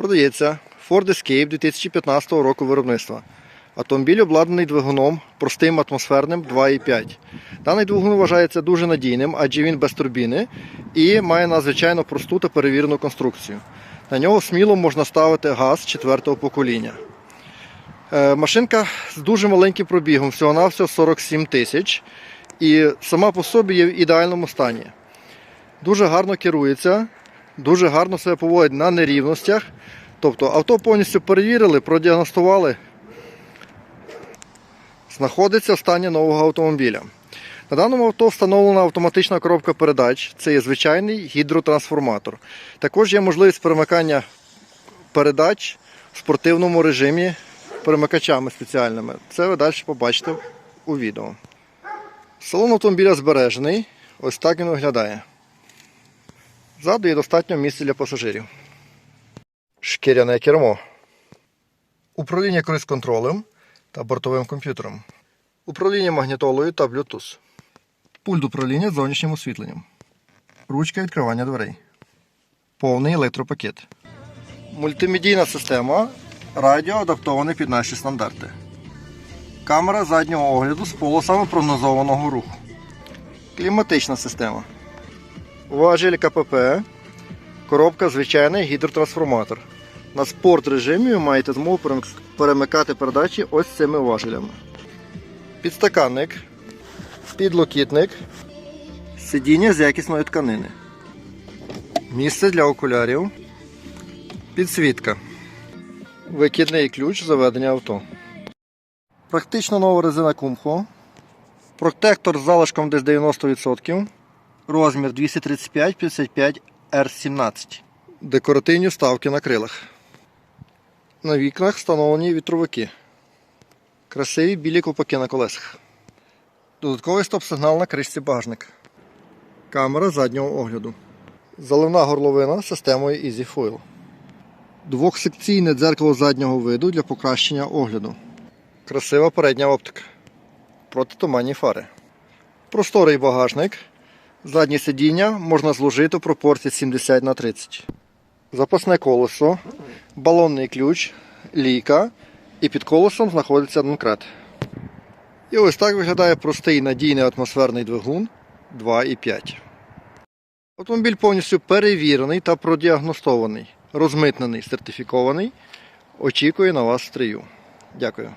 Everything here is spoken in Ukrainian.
Продається Ford Escape 2015 року виробництва. Автомобіль обладнаний двигуном простим атмосферним 2,5. Даний двигун вважається дуже надійним, адже він без турбіни і має надзвичайно просту та перевірену конструкцію. На нього сміло можна ставити газ четвертого покоління. Е, Машинка з дуже маленьким пробігом, всього-навсього 47 тисяч. І сама по собі є в ідеальному стані. Дуже гарно керується, дуже гарно себе поводить на нерівностях. Тобто авто повністю перевірили, продіагностували. Знаходиться в стані нового автомобіля. На даному авто встановлена автоматична коробка передач. Це є звичайний гідротрансформатор. Також є можливість перемикання передач в спортивному режимі перемикачами спеціальними. Це ви далі побачите у відео. Салон автомобіля збережений. Ось так він виглядає. Ззаду є достатньо місця для пасажирів. Шкіряне кермо. Управління круїз-контролем та бортовим комп'ютером. Управління магнітолою та Bluetooth. Пульт управління зовнішнім освітленням. Ручка відкривання дверей. Повний електропакет. Мультимедійна система. Радіо адаптоване під наші стандарти. Камера заднього огляду з полосами прогнозованого руху. Кліматична система. Важіль КПП. Коробка звичайний гідротрансформатор. На спорт режимі ви маєте змогу перемикати передачі ось цими важелями. Підстаканник, підлокітник, сидіння з якісної тканини. Місце для окулярів, підсвітка. Викидний ключ заведення авто. Практично нова резина Kumho. Протектор з залишком десь 90%. Розмір 235-55 R17. Декоративні вставки на крилах. На вікнах встановлені вітровики. Красиві білі копаки на колесах. Додатковий стоп-сигнал на кришці багажника. Камера заднього огляду. Заливна горловина з системою Easy Foil. Двохсекційне дзеркало заднього виду для покращення огляду. Красива передня оптика. Протитуманні фари. Просторий багажник. Заднє сидіння можна зложити в пропорції 70 на 30. Запасне колесо, балонний ключ, лійка і під колесом знаходиться домкрат. І ось так виглядає простий надійний атмосферний двигун 2,5. Автомобіль повністю перевірений та продіагностований, розмитнений, сертифікований. Очікує на вас стрію. Дякую.